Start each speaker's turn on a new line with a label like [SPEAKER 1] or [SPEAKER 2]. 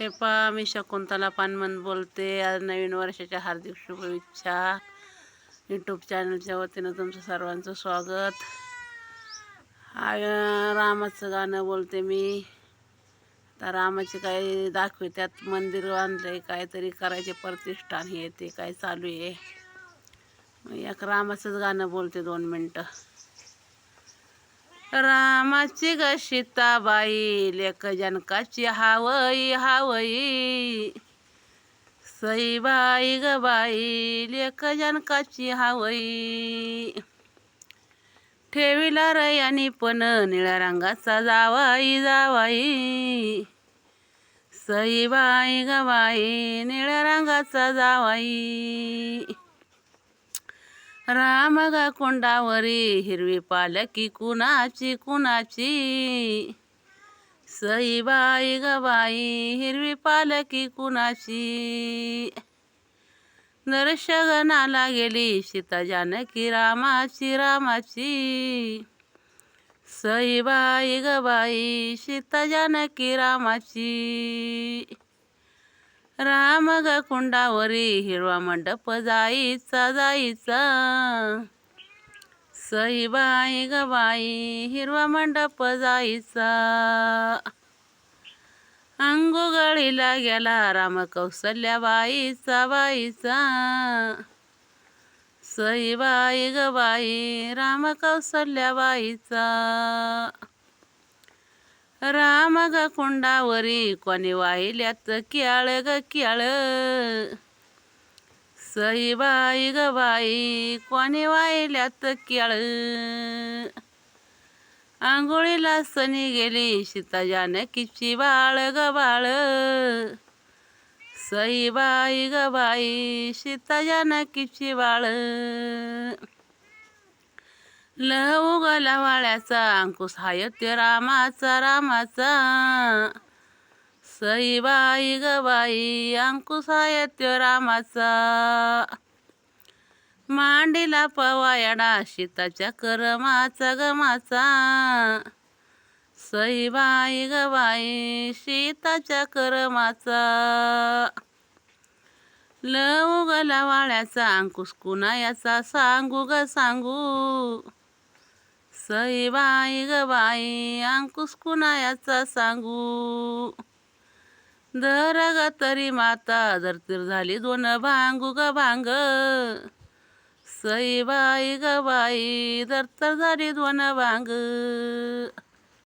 [SPEAKER 1] हे पा मी शकुंतला पानमन बोलते. आज नवीन वर्षाच्या हार्दिक शुभेच्छा. यूट्यूब चॅनलच्या वतीनं तुमचं सर्वांचं स्वागत. आ, रामाचं गाणं बोलते मी. आता रामाचे काही दाखवित्यात मंदिर बांधले काहीतरी करायचे प्रतिष्ठान हे ते काय चालू आहे. एक रामाचंच गाणं बोलते दोन मिनटं. रामाची ग सीताबाई लेख जनकाची हावई हावई. सईबाई ग बाई लेख जनकाची हावई. ठेविला रयानी पण निळ्या रंगाचा जावाई जावाई. सईबाई ग बाई निळ्या रंगाचा जावाई. राम कोंडावरी हिरवी पालकी कुणाची कुणाची? सईबाई ग बाई हिरवी पालकी कुणाची? दर्शगनाला गेली सीता जानकी रामाची रामाची. सईबाई ग बाई सीता जानकी रामाची. राम ग कुंडावरी हिरवा मंडप जाईचा जाईचा. सईबाई ग बाई हिरवा मंडप जाईचा. अंगुगळीला गेला राम कौसल्या बाईचा बाईचा. सईबाई ग बाई राम कौसल्या बाईचा. राम ग कुंडावरी कोणी वाहिल्यात कियाळ ग क्याळ. सईबाई ग बाई कोणी वाहिल्यात कियाळ. आंघोळीला सनी गेली सीता जानकीची बाळ ग बाळ. सईबाई ग बाई सीता जानकीची बाळ. लहू गला वाळ्याचा अंकुश हायत्य रामाचा रामाचा. सईबाई ग बाई अंकुश हायत्य रामाचा. मांडीला पवायडा सीताच्या करमाचा गमाचा. सईबाई ग बाई करमाचा. लव गला वाळ्याचा अंकुश कुणायाचा सांगू ग सांगू? सईबाई ग बाई अंकुश कुणायाचा सांगू? धर ग तरी माता धरतीर झाली दोन भांगू ग भांग. सईबाई ग बाई धरतर झाली दोन भांग.